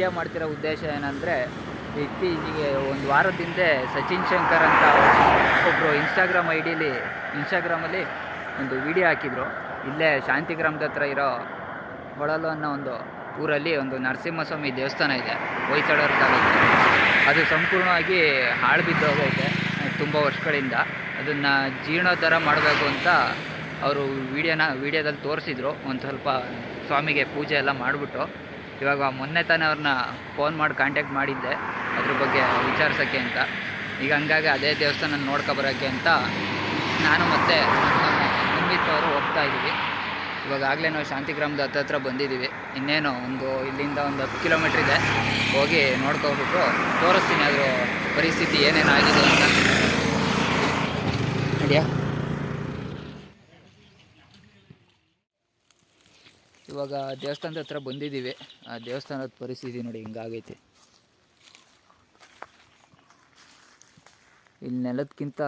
Video ಮಾಡ್ತಿರೋ ಉದ್ದೇಶ ಏನಂದರೆ, ಇತ್ತೀಚೆಗೆ ಒಂದು ವಾರದ ಹಿಂದೆ ಸಚಿನ್ ಶಂಕರ್ ಅಂತ ಒಬ್ಬರು ಇನ್ಸ್ಟಾಗ್ರಾಮ್ ಐ ಡಿಲಿ ಇನ್ಸ್ಟಾಗ್ರಾಮಲ್ಲಿ ಒಂದು ವಿಡಿಯೋ ಹಾಕಿದರು. ಇಲ್ಲೇ ಶಾಂತಿಗ್ರಾಮದ ಹತ್ರ ಇರೋ ಹೊಳಲು ಅನ್ನೋ ಒಂದು ಊರಲ್ಲಿ ಒಂದು ನರಸಿಂಹಸ್ವಾಮಿ ದೇವಸ್ಥಾನ ಇದೆ, ಹೊಯ್ಸಳರ ತಾಲೂಕು. ಅದು ಸಂಪೂರ್ಣವಾಗಿ ಹಾಳು ಬಿದ್ದೋಗೈತೆ ತುಂಬ ವರ್ಷಗಳಿಂದ. ಅದನ್ನು ಜೀರ್ಣೋದ್ಧಾರ ಮಾಡಬೇಕು ಅಂತ ಅವರು ವಿಡಿಯೋನ ವಿಡಿಯೋದಲ್ಲಿ ತೋರಿಸಿದ್ರು. ಒಂದು ಸ್ವಲ್ಪ ಸ್ವಾಮಿಗೆ ಪೂಜೆ ಎಲ್ಲ ಮಾಡಿಬಿಟ್ಟು. ಇವಾಗ ಮೊನ್ನೆ ತಾನೇ ಅವ್ರನ್ನ ಫೋನ್ ಮಾಡಿ ಕಾಂಟ್ಯಾಕ್ಟ್ ಮಾಡಿದ್ದೆ. ಅದ್ರ ಬಗ್ಗೆ ವಿಚಾರಿಸೋಕ್ಕೆ ಅಂತ. ಈಗ ಹಂಗಾಗಿ ಅದೇ ದೇವಸ್ಥಾನ ನೋಡ್ಕೊಬರೋಕ್ಕೆ ಅಂತ ನಾನು ಮತ್ತು ಅಮಿತ್ ಅವರು ಹೋಗ್ತಾ ಇದ್ದೀವಿ. ಇವಾಗ ಆಗಲೇ ನಾವು ಶಾಂತಿಗ್ರಾಮದ ಹತ್ತತ್ರ ಬಂದಿದ್ದೀವಿ. ಇನ್ನೇನು ಒಂದು ಇಲ್ಲಿಂದ ಒಂದು ಹತ್ತು ಕಿಲೋಮೀಟ್ರ್ ಇದೆ. ಹೋಗಿ ನೋಡ್ಕೊಬಿಟ್ಟು ತೋರಿಸ್ತೀನಿ ಅದರ ಪರಿಸ್ಥಿತಿ ಏನೇನು ಆಗಿದೆ ಅಂತ. ನಡಿಯಾ? ಇವಾಗ ದೇವಸ್ಥಾನದ ಹತ್ರ ಬಂದಿದ್ದೀವಿ. ಆ ದೇವಸ್ಥಾನದ ಪರಿಸ್ಥಿತಿ ನೋಡಿ ಹಿಂಗಾಗೈತೆ. ಇಲ್ಲಿ ನೆಲದಕ್ಕಿಂತ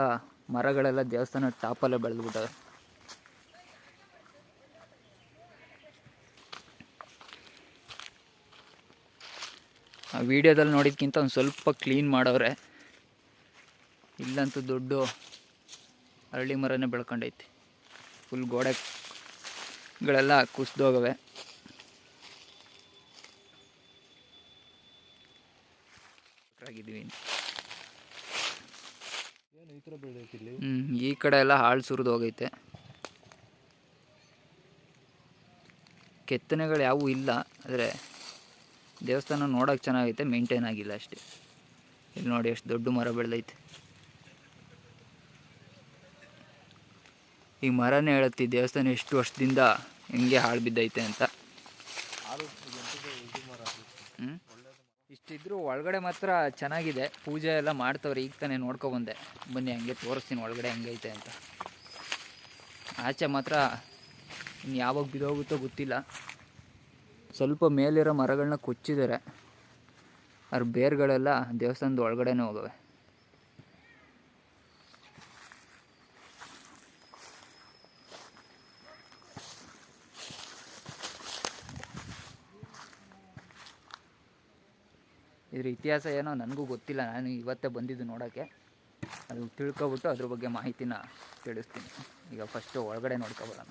ಮರಗಳೆಲ್ಲ ದೇವಸ್ಥಾನ ಟಾಪಲ್ಲೇ ಬೆಳೆದ್ಬಿಟ್ಟವೆ. ಆ ವಿಡಿಯೋದಲ್ಲಿ ನೋಡಿದ್ಕಿಂತ ಒಂದು ಸ್ವಲ್ಪ ಕ್ಲೀನ್ ಮಾಡವ್ರೆ. ಇಲ್ಲಂತೂ ದೊಡ್ಡ ಅರಳಿ ಮರನೇ ಬೆಳ್ಕೊಂಡೈತಿ. ಫುಲ್ ಗೋಡೆಗಳೆಲ್ಲ ಕುಸಿದೋಗವೆ ಈ ಕಡೆ ಎಲ್ಲ ಹಾಳು ಸುರಿದು ಹೋಗೈತೆ. ಕೆತ್ತನೆಗಳು ಯಾವೂ ಇಲ್ಲ ಆದರೆ ದೇವಸ್ಥಾನ ನೋಡೋಕೆ ಚೆನ್ನಾಗೈತೆ ಮೇಂಟೈನ್ ಆಗಿಲ್ಲ ಅಷ್ಟೇ. ಇಲ್ಲಿ ನೋಡಿ ಎಷ್ಟು ದೊಡ್ಡ ಮರ ಬೆಳೆದೈತೆ. ಈ ಮರನೇ ಹೇಳುತ್ತೆ ದೇವಸ್ಥಾನ ಎಷ್ಟು ವರ್ಷದಿಂದ ಹಿಂಗೆ ಹಾಳು ಬಿದ್ದೈತೆ ಅಂತ. ಇದು ಇಷ್ಟಿದ್ರು ಒಳಗಡೆ ಮಾತ್ರ ಚೆನ್ನಾಗಿದೆ. ಪೂಜೆ ಎಲ್ಲ ಮಾಡ್ತವ್ರೆ, ಈಗ ತಾನೇ ನೋಡ್ಕೊಬಂದೆ ಬನ್ನಿ, ಹಂಗೆ ತೋರಿಸ್ತೀನಿ ಒಳಗಡೆ ಹೆಂಗೈತೆ ಅಂತ. ಆಚೆ ಮಾತ್ರ ಇನ್ನು ಯಾವಾಗ ಬಿದೋಗುತ್ತೋ ಗೊತ್ತಿಲ್ಲ. ಸ್ವಲ್ಪ ಮೇಲಿರೋ ಮರಗಳನ್ನ ಕೊಚ್ಚಿದ್ದಾರೆ ಅವ್ರ ಬೇರುಗಳೆಲ್ಲ ದೇವಸ್ಥಾನದ ಒಳಗಡೆನೇ ಹೋಗವೆ. ಇದ್ರ ಇತಿಹಾಸ ಏನೋ ನನಗೂ ಗೊತ್ತಿಲ್ಲ. ನಾನು ಇವತ್ತೇ ಬಂದಿದ್ದು ನೋಡೋಕ್ಕೆ. ಅದು ತಿಳ್ಕೊಬಿಟ್ಟು ಅದ್ರ ಬಗ್ಗೆ ಮಾಹಿತಿನ ತಿಳಿಸ್ತೀನಿ ಈಗ ಫಸ್ಟು ಒಳಗಡೆ ನೋಡ್ಕೊಬರೋಣ.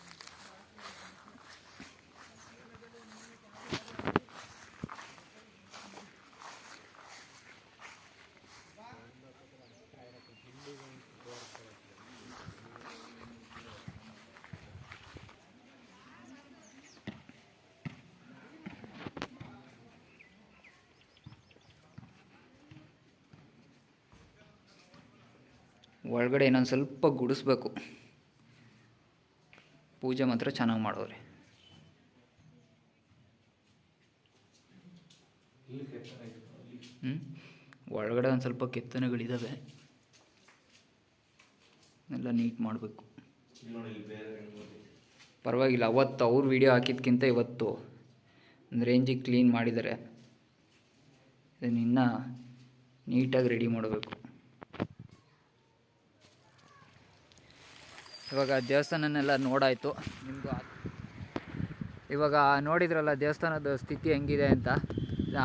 ಒಳಗಡೆ ಇನ್ನೊಂದು ಸ್ವಲ್ಪ ಗುಡಿಸ್ಬೇಕು. ಪೂಜೆ ಮಾತ್ರ ಚೆನ್ನಾಗಿ ಮಾಡೋರಿ ಹ್ಞೂ ಒಳಗಡೆ ಒಂದು ಸ್ವಲ್ಪ ಕೆತ್ತನೆಗಳಿದ್ದಾವೆ ಎಲ್ಲ ನೀಟ್ ಮಾಡಬೇಕು. ಪರವಾಗಿಲ್ಲ, ಅವತ್ತು ಅವ್ರು ವಿಡಿಯೋ ಹಾಕಿದ್ಕಿಂತ ಇವತ್ತು ಒಂದು ರೇಂಜಿಗೆ ಕ್ಲೀನ್ ಮಾಡಿದ್ದಾರೆ ಇದನ್ನ ಇನ್ನೂ ನೀಟಾಗಿ ರೆಡಿ ಮಾಡಬೇಕು. ಇವಾಗ ದೇವಸ್ಥಾನನೆಲ್ಲ ನೋಡಾಯಿತು. ನಿಮ್ಮದು ಇವಾಗ ನೋಡಿದ್ರಲ್ಲ ದೇವಸ್ಥಾನದ ಸ್ಥಿತಿ ಹೆಂಗಿದೆ ಅಂತ.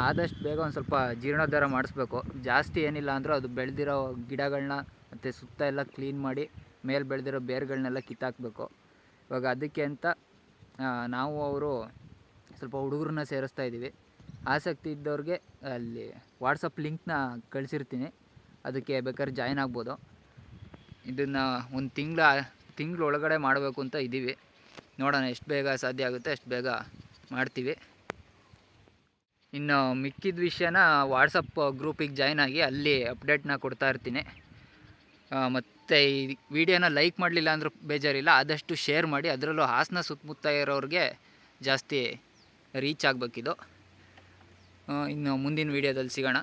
ಆದಷ್ಟು ಬೇಗ ಒಂದು ಸ್ವಲ್ಪ ಜೀರ್ಣೋದ್ಧಾರ ಮಾಡಿಸ್ಬೇಕು. ಜಾಸ್ತಿ ಏನಿಲ್ಲ ಅಂದರೂ ಅದು ಬೆಳೆದಿರೋ ಗಿಡಗಳನ್ನ ಮತ್ತು ಸುತ್ತ ಎಲ್ಲ ಕ್ಲೀನ್ ಮಾಡಿ ಮೇಲೆ ಬೆಳೆದಿರೋ ಬೇರುಗಳನ್ನೆಲ್ಲ ಕಿತ್ತಾಕಬೇಕು. ಇವಾಗ ಅದಕ್ಕೆ ಅಂತ ನಾವು ಅವರು ಸ್ವಲ್ಪ ಹುಡುಗರನ್ನ ಸೇರಿಸ್ತಾ ಇದ್ದೀವಿ ಆಸಕ್ತಿ ಇದ್ದವ್ರಿಗೆ ಅಲ್ಲಿ ವಾಟ್ಸಪ್ ಲಿಂಕ್ನ ಕಳಿಸಿರ್ತೀನಿ. ಅದಕ್ಕೆ ಬೇಕಾದ್ರೆ ಜಾಯ್ನ್ ಆಗ್ಬೋದು. ಇದನ್ನು ಒಂದು ತಿಂಗಳ ತಿಂಗಳ ಒಳಗಡೆ ಮಾಡಬೇಕು ಅಂತ ಇದ್ದೀವಿ. ನೋಡೋಣ ಎಷ್ಟು ಬೇಗ ಸಾಧ್ಯ ಆಗುತ್ತೆ ಅಷ್ಟು ಬೇಗ ಮಾಡ್ತೀವಿ. ಇನ್ನು ಮಿಕ್ಕಿದ ವಿಷಯನ ವಾಟ್ಸಪ್ ಗ್ರೂಪಿಗೆ ಜಾಯ್ನ್ ಆಗಿ ಅಲ್ಲಿ ಅಪ್ಡೇಟ್ನ ಕೊಡ್ತಾ ಇರ್ತೀನಿ. ಮತ್ತು ಈ ವಿಡಿಯೋನ ಲೈಕ್ ಮಾಡಲಿಲ್ಲ ಅಂದರೂ ಬೇಜಾರಿಲ್ಲ, ಆದಷ್ಟು ಶೇರ್ ಮಾಡಿ, ಅದರಲ್ಲೂ ಹಾಸನ ಸುತ್ತಮುತ್ತ ಇರೋರಿಗೆ ಜಾಸ್ತಿ ರೀಚ್ ಆಗಬೇಕಿದು. ಇನ್ನು ಮುಂದಿನ ವೀಡಿಯೋದಲ್ಲಿ ಸಿಗೋಣ.